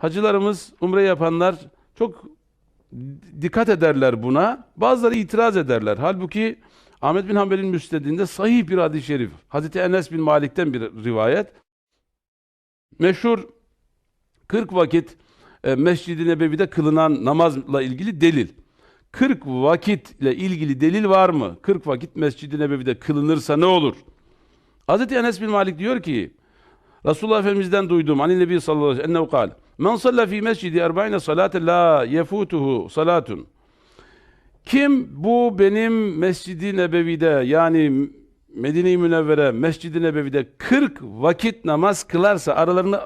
hacılarımız, umre yapanlar çok dikkat ederler buna. Bazıları itiraz ederler. Halbuki Ahmet bin Hanbel'in müsnedinde sahih bir hadis-i şerif. Hazreti Enes bin Malik'ten bir rivayet. Meşhur 40 vakit e, Mescid-i Nebevi'de kılınan namazla ilgili delil. 40 vakitle ilgili delil var mı? 40 vakit Mescid-i Nebevi'de kılınırsa ne olur? Hazreti Enes bin Malik diyor ki Resulullah Efendimiz'den duydum. Ani Nebi sallallahu aleyhi ve sellem ennehu kal. Men salla fi mescidi erba'ine salaten la yefutuhu salatun. Kim bu benim Mescid-i Nebevi'de yani Medine-i Münevvere Mescid-i Nebevi'de 40 vakit namaz kılarsa aralarını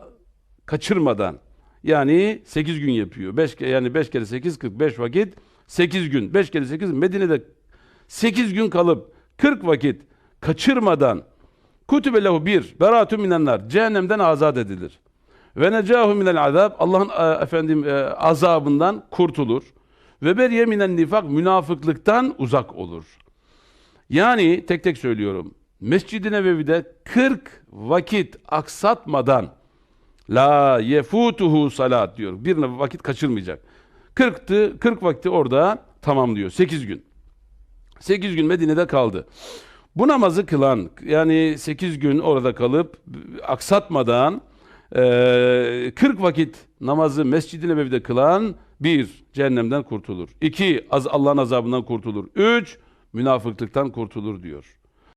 kaçırmadan yani 8 gün yapıyor. 5 yani 5 kere 8 45 vakit 8 gün. 5 kere 8 Medine'de 8 gün kalıp 40 vakit kaçırmadan kutübe lehu bir beratun minennar cehennemden azat edilir. Ve necahu minel azab Allah'ın e, efendim e, azabından kurtulur. Ve beriye minen nifak münafıklıktan uzak olur. Yani tek tek söylüyorum. Mescid-i Nebevi'de 40 vakit aksatmadan la yefutuhu salat diyor. Bir vakit kaçırmayacak. 40'tı 40 vakti orada tamamlıyor. 8 gün. 8 gün Medine'de kaldı. Bu namazı kılan yani 8 gün orada kalıp aksatmadan eee, 40 vakit namazı Mescid-i Nebevi'de kılan bir cehennemden kurtulur. İki az Allah'ın azabından kurtulur. Üç münafıklıktan kurtulur diyor.